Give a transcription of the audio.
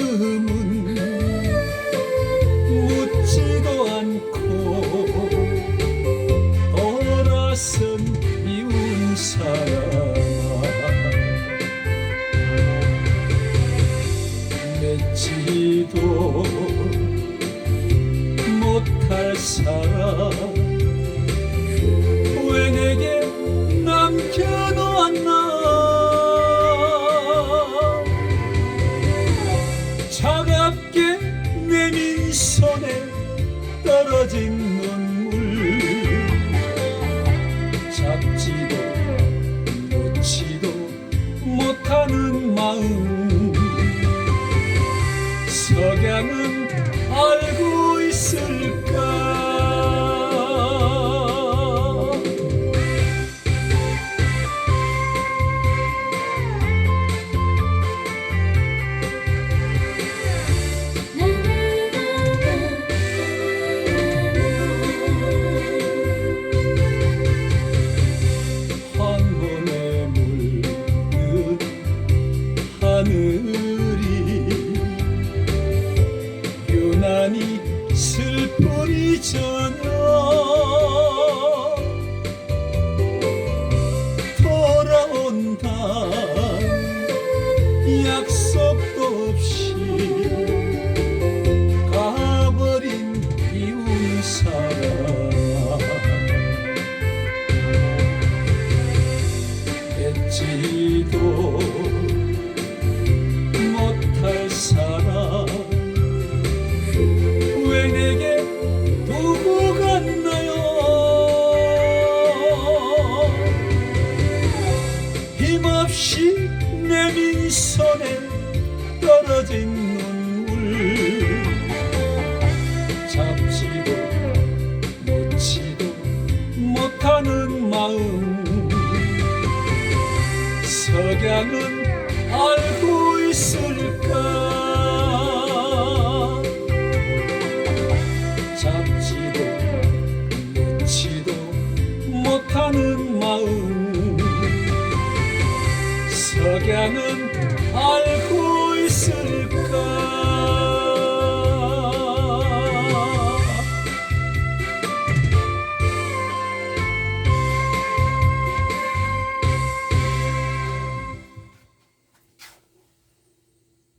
마음은 묻지도 않고 돌아선 미운 사람아. 맺지도 못할 사람 떨어진 눈물. 잡지도 놓지도 못하는 마음. 석양은 슬프리 저녁 돌아온다 약속도 없이 가버린 이웃 사람. 맺지도 없이 내민 손에 떨어진 눈물. 잡지도 놓지도 못하는 마음. 석양은 알고 있을까? 잡지 석양은 알고 있을까